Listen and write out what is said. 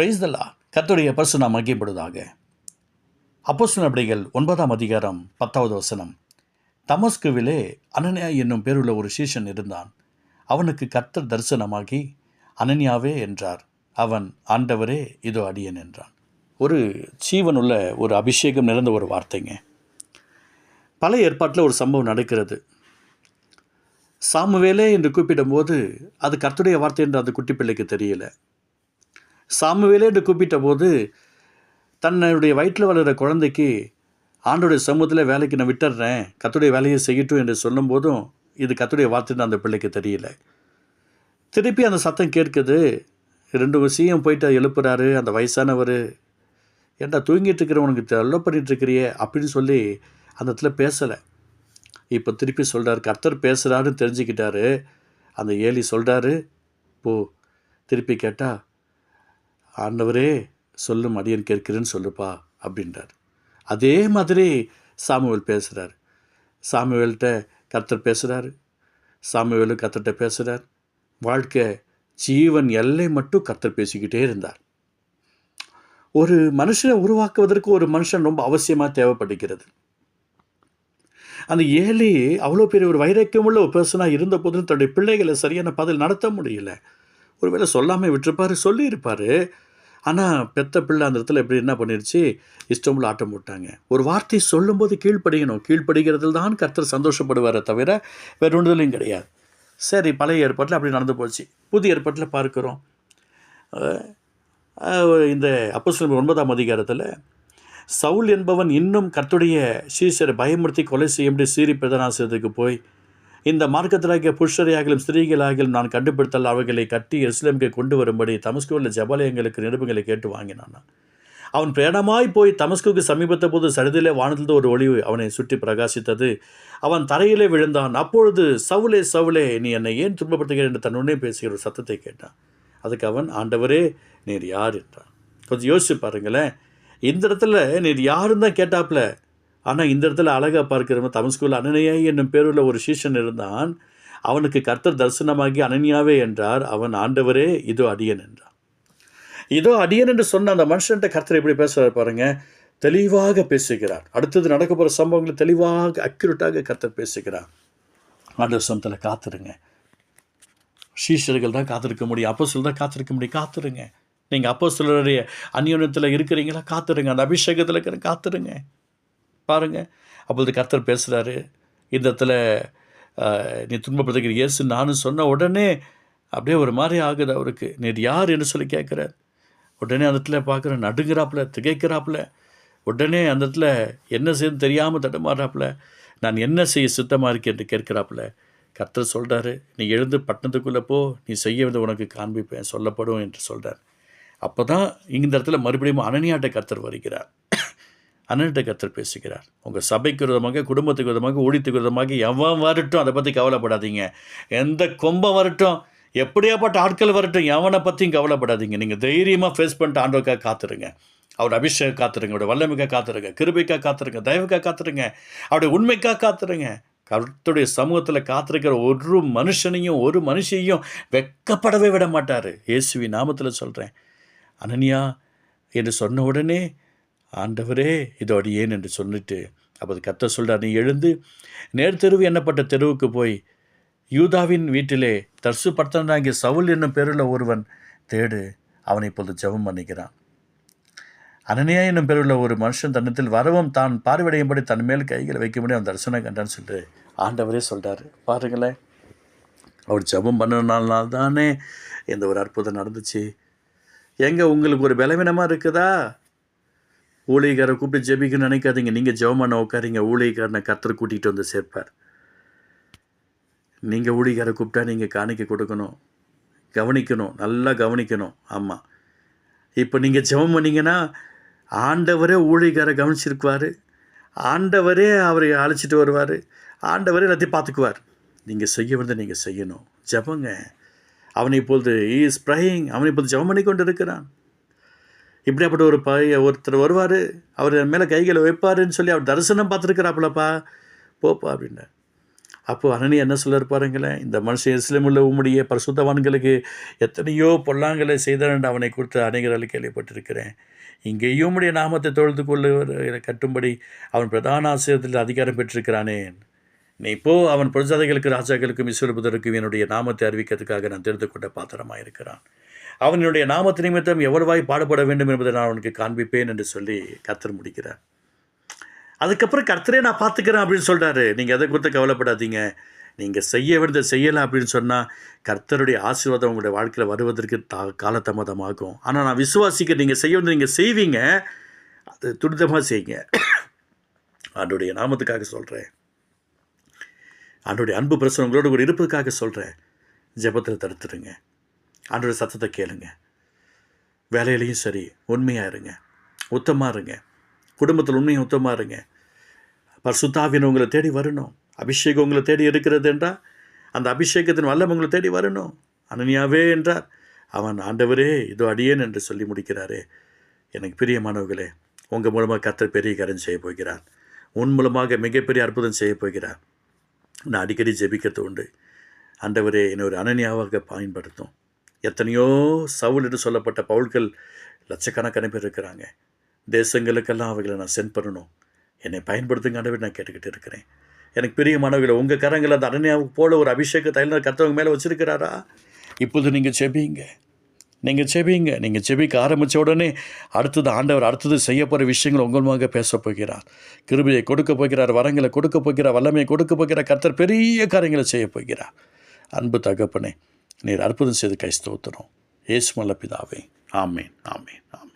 Price தல்லா கத்துடைய பரிசு நாம் மகிப்படுவதாக அப்போஸ்தலர் ஒன்பதாம் அதிகாரம் பத்தாவது வசனம். தமஸ்குவிலே அனன்யா என்னும் பேருள்ள ஒரு சீஷன் இருந்தான். அவனுக்கு கர்த்தர் தரிசனமாகி அனன்யாவே என்றார். அவன் ஆண்டவரே இதோ அடியன் என்றான். ஒரு ஜீவனுள்ள ஒரு அபிஷேகம் நிறைந்த ஒரு வார்த்தைங்க. பல ஏற்பாட்டில் ஒரு சம்பவம் நடக்கிறது. சாமுவேலே என்று கூப்பிடும்போது அது கர்த்துடைய வார்த்தை என்று அந்த குட்டி பிள்ளைக்கு தெரியல. சாமுவேலே என்று கூப்பிட்ட போது தன்னுடைய வயிற்றில் வளர்கிற குழந்தைக்கு ஆண்டோடைய சமூகத்தில் வேலைக்கு நான் விட்டுடுறேன். கத்துடைய வேலையை செய்யட்டும் என்று சொல்லும்போதும் இது கத்துடைய வார்த்தைன்னு அந்த பிள்ளைக்கு தெரியல. திருப்பி அந்த சத்தம் கேட்குது. ரெண்டு விஷயம் போயிட்டு எழுப்புறாரு. அந்த வயசானவர் ஏன்டா தூங்கிட்டு இருக்கிறவனுக்கு தொல்லை பண்ணிட்டு இருக்கிறியே? அப்படின்னு சொல்லி அந்த இடத்துல பேசலை. இப்போ திருப்பி சொல்கிறார் கர்த்தர் பேசுகிறாருன்னு தெரிஞ்சுக்கிட்டாரு. அந்த ஏலி சொல்கிறாரு போ. திருப்பி கேட்டால் ஆண்டவரே சொல்லும் அடியன் கேட்கிறேன்னு சொல்லுப்பா அப்படின்றார். அதே மாதிரி சாமுவேல் பேசுகிறார் சாமுவேல்கிட்ட கர்த்தர் பேசுகிறாரு சாமுவேலு கத்தர்கிட்ட பேசுகிறார் வாழ்க்கை ஜீவன் எல்லை மட்டும் கர்த்தர் பேசிக்கிட்டே இருந்தார். ஒரு மனுஷனை உருவாக்குவதற்கு ஒரு மனுஷன் ரொம்ப அவசியமாக தேவைப்படுகிறது. அந்த ஏழி அவ்வளோ பெரிய ஒரு வைரக்கியமுள்ள ஒரு பர்சனாக இருந்த போதும் தன்னுடைய பிள்ளைகளை சரியான பதில் நடத்த முடியல. ஒருவேளை சொல்லாமல் விட்டுருப்பாரு சொல்லியிருப்பார். ஆனால் பெத்த பிள்ளை அந்த இடத்துல எப்படி என்ன பண்ணிருச்சு? இஷ்டமுள்ள ஆட்டம் போட்டாங்க. ஒரு வார்த்தை சொல்லும்போது கீழ்ப்படியணும். கீழ்ப்படுகிறதில் தான் கர்த்தர் சந்தோஷப்படுவாரே தவிர வேறு ஒன்றுதலையும் கிடையாது. சரி பழைய ஏற்பாட்டில் அப்படி நடந்து போச்சு. புதிய ஏற்பாட்டில் பார்க்குறோம். இந்த அப்போ ஒன்பதாம் அதிகாரத்தில் சவுல் என்பவன் இன்னும் கர்த்துடைய சீசரை பயமுறுத்தி கொலை செய்யும்படி சீரி பிரதனாசிரியத்துக்கு போய் இந்த மார்க்கத்திலாகிய புருஷரையாகலும் ஸ்திரீகளாகிலும் நான் கண்டுபிடித்தால் அவர்களை கட்டி எருசலேமுக்கு கொண்டு வரும்படி தமஸ்குவில் ஜபாலயங்களுக்கு நிருபங்களை கேட்டு வாங்கினான் அவன் பிரயாணமாய் போய் தமஸ்குக்கு சமீபத்த போது சரிதிலே வானத்திலிருந்து ஒரு ஒளி அவனை சுற்றி பிரகாசித்தது. அவன் தரையிலே விழுந்தான். அப்பொழுது சவுலே சவுலே நீ என்னை ஏன் துன்பப்படுத்துகிறேன் என்று தன்னுடனே பேசுகிற ஒரு சத்தத்தை கேட்டான். அதுக்கு அவன் ஆண்டவரே நீர் யார்? என்றான். கொஞ்சம் யோசிச்சு பாருங்களேன். இந்த இடத்துல நீர் யாருன்னு தான் கேட்டாப்புல ஆனால் இந்த இடத்துல அழகாக பார்க்கிறவன் ஸ்கூலில் அனனியாய் என்னும் பேருள்ள ஒரு சீஷன் இருந்தான். அவனுக்கு கர்த்தர் தரிசனமாகி அனன்யாவே என்றார். அவன் ஆண்டவரே இதோ அடியன் என்றான். இதோ அடியன் என்று சொன்ன அந்த மனுஷன்ட்ட கர்த்தர் எப்படி பேசுகிறார் பாருங்க. தெளிவாக பேசுகிறார். அடுத்தது நடக்க போகிற சம்பவங்களை தெளிவாக அக்யூரேட்டாக கர்த்தர் பேசுகிறார். ஆண்டவர் சமத்தில் காத்துருங்க. சீஷர்கள் தான் காத்திருக்க முடியும். அப்போ தான் காத்திருக்க முடியும். காத்துருங்க. நீங்கள் அப்போ சிலருடைய அந்யோன்யத்தில் இருக்கிறீங்களா? காத்துருங்க. அந்த அபிஷேகத்தில் இருக்கிற காத்துருங்க. பாருங்க. அப்பொழுது கர்த்தர் பேசுகிறாரு இந்த இடத்துல நீ துன்பப்படுத்துகிற இயேசு நானும் சொன்ன உடனே அப்படியே ஒரு மாதிரி ஆகுது அவருக்கு. நீர் யார் என்று சொல்லி கேட்குறார். உடனே அந்த இடத்துல பார்க்குறேன் நடுங்கிறாப்புல திகைக்கிறாப்புல. உடனே அந்த இடத்துல என்ன செய்யணும் தெரியாமல் தடுமாறாப்புல நான் என்ன செய்ய சித்தமாக இருக்கேன் என்று கேட்குறாப்புல. கர்த்தர் சொல்கிறாரு நீ எழுந்து பட்டணத்துக்குள்ளே போ நீ செய்ய வந்து உனக்கு காண்பிப்பேன் சொல்லப்படும் என்று சொல்கிறார் அப்போ தான் இந்த இடத்துல மறுபடியும் அனனியாட்ட கர்த்தர் வருகிறார். அண்ணன்கிட்ட கத்தர் பேசுகிறார். உங்கள் சபைக்கு விதமாக குடும்பத்துக்கு விதமாக ஊழியத்துக்கு விதமாக எவன் வரட்டும் அதை பற்றி கவலைப்படாதீங்க. எந்த கொம்பம் வரட்டும் எப்படியாப்பட்ட ஆட்கள் வரட்டும் எவனை பற்றியும் கவலைப்படாதீங்க. நீங்கள் தைரியமாக ஃபேஸ் பண்ணிட்டு ஆண்டோக்காக காத்துருங்க. அவருடைய அபிஷேகம் காத்துருங்க அவருடைய வல்லமைக்காக காத்துருங்க கிருபைக்காக காத்துருங்க தயவுக்காக காத்துருங்க அவருடைய உண்மைக்காக காத்துருங்க. கருத்துடைய சமூகத்தில் காத்திருக்கிற ஒரு மனுஷனையும் ஒரு மனுஷையும் வெக்கப்படவே விட மாட்டார். இயேசுவி நாமத்தில் சொல்கிறேன் அனனியா என்று சொன்ன உடனே ஆண்டவரே இதோடு ஏன் என்று சொல்லிட்டு அப்போது கத்த சொல்கிறார் நீ எழுந்து நேர்த்தெருவு எண்ணப்பட்ட தெருவுக்கு போய் யூதாவின் வீட்டிலே தர்சு பர்த்தனாகிய சவுல் என்னும் பேருள்ள ஒருவன் தேடு அவனை இப்பொழுது ஜெபம் பண்ணிக்கிறான். அனனியா என்னும் பேருள்ள ஒரு மனுஷன் தன்னத்தில் வரவும் தான் பார்வையடையும்படி தன் மேல் கைகளை வைக்கும்படி அவன் தரிசனம் கண்டான்னு சொல்லிட்டு ஆண்டவரே சொல்கிறார் பாருங்களேன் அவர் ஜெபம் பண்ணனால தானே இந்த ஒரு அற்புதம் நடந்துச்சு. எங்கே உங்களுக்கு ஒரு பலவீனமாக இருக்குதா? ஊழியக்காரை கூப்பிட்டு ஜெபிக்கணும்னு நினைக்காதீங்க. நீங்கள் ஜெபமான உட்காரிங்க. ஊழியக்காரனை கர்த்தர் கூட்டிகிட்டு வந்து சேர்ப்பார். நீங்கள் ஊழியக்காரை கூப்பிட்டா நீங்கள் காணிக்க கொடுக்கணும். கவனிக்கணும். நல்லா கவனிக்கணும். ஆமாம் இப்போ நீங்கள் ஜெபம் பண்ணிங்கன்னா ஆண்டவரே ஊழியக்காரை கவனிச்சிருக்குவார். ஆண்டவரே அவரை அழைச்சிட்டு வருவார். ஆண்டவரே எல்லாத்தையும் பார்த்துக்குவார். நீங்கள் செய்ய வந்து நீங்கள் செய்யணும். ஜெபங்க. அவனை இப்பொழுது இஸ் ப்ரையிங் அவனை இப்போது ஜெபம் பண்ணி கொண்டு இருக்கிறான் இப்படியாப்பட்ட ஒரு பைய ஒருத்தர் வருவார் அவர் என் மேலே கைகளை வைப்பாருன்னு சொல்லி அவர் தரிசனம் பார்த்துருக்குறாப்புலப்பா. போப்பா அப்படின்னார் அப்போது அனனி என்ன சொல்ல பாருங்களேன் இந்த மனுஷன் இஸ்லாமுள்ள உம்முடைய பரிசுத்தவான்களுக்கு எத்தனையோ பொல்லாங்களை செய்தான் அவனை குறித்து அநேகரால் கேள்விப்பட்டிருக்கிறேன். இங்கேயும் உடைய நாமத்தை தொழுது கொள்ள கட்டும்படி அவன் பிரதான ஆசிரியத்தில் அதிகாரம் பெற்றிருக்கிறானே. நீ இப்போ அவன் பிரஜாதைகளுக்கு ராஜாக்களுக்கும் இஸ்வரபுதருக்கும் என்னுடைய நாமத்தை அறிவிக்கிறதுக்காக நான் தெரிந்து கொண்ட பாத்திரமாக இருக்கிறான் அவனுடைய நாமத்து நிமித்தம் எவ்வளவாய் பாடுபட வேண்டும் என்பதை நான் அவனுக்கு காண்பிப்பேன் என்று சொல்லி கர்த்தர் முடிக்கிறார். அதுக்கப்புறம் கர்த்தரே நான் பார்த்துக்கிறேன் அப்படின்னு சொல்கிறாரு நீங்கள் எதை குறித்து கவலைப்படாதீங்க. நீங்கள் செய்ய வேண்டியதை செய்யலாம் அப்படின்னு சொன்னால் கர்த்தருடைய ஆசீர்வாதம் உங்களுடைய வாழ்க்கையில் வருவதற்கு தா காலதாமதமாகும். ஆனால் நான் விசுவாசிக்க நீங்கள் செய்ய வேண்டியது நீங்கள் செய்வீங்க அது துரிதமாக செய்யுங்க. ஆண்டுடைய நாமத்துக்காக சொல்கிறேன் ஆண்டுடைய அன்பு பிரசனம் உங்களோட கூட இருப்பதுக்காக சொல்கிறேன் ஜெபத்தில் தடுத்துடுங்க. ஆண்டோட சத்தத்தை கேளுங்க. வேலையிலையும் சரி உண்மையாக இருங்க. உத்தமாக இருங்க. குடும்பத்தில் உண்மையாக உத்தமாக இருங்க. பர்சுத்தாவின் உங்களை தேடி வரணும். அபிஷேகம் உங்களை தேடி இருக்கிறது என்றால் அந்த அபிஷேகத்தின் வல்லம் உங்களை தேடி வரணும். அனனியாவே என்றார். அவன் ஆண்டவரே இதோ அடியேன் என்று சொல்லி முடிக்கிறாரே. எனக்கு பிரியமானவர்களே உங்கள் மூலமாக கத்தர் பெரிய காரியம் செய்ய போகிறார். உன் மூலமாக மிகப்பெரிய அற்புதம் செய்ய போகிறார். நான் அடிக்கடி ஜெபிக்கிறது உண்டு. ஆண்டவரே என்னை ஒரு அனனியாவாக பயன்படுத்தும். எத்தனையோ சவுல் என்று சொல்லப்பட்ட பவுல்கள் லட்சக்கணக்கான பேர் இருக்கிறாங்க. தேசங்களுக்கெல்லாம் அவைகளை நான் சென்ட் பண்ணணும். என்னை பயன்படுத்துங்க ஆண்டவர் நான் கேட்டுக்கிட்டு இருக்கிறேன். எனக்கு பெரிய உங்கள் கரங்களை அந்த அனன்யாவுக்கு போல ஒரு அபிஷேக தைலம் கத்தவங்க மேலே வச்சுருக்கிறாரா? இப்போது நீங்கள் செபிங்க. நீங்கள் செபிங்க. நீங்கள் செபிக்க ஆரம்பித்த உடனே அடுத்தது ஆண்டவர் அடுத்தது செய்ய போகிற விஷயங்கள் உங்கள் மூலமாக பேச போகிறார். கிருபையை கொடுக்க போகிறார் வரங்களை கொடுக்க போகிறார் வல்லமையை கொடுக்க போகிறார். கர்த்தர் பெரிய காரியங்களை செய்ய போகிறார். அன்பு தகப்பனே நீர் அற்புதம் செய்து கை ஸ்தோத்திரம். ஏசுமல்ல பிதாவே. ஆமேன் ஆமேன் ஆமேன்.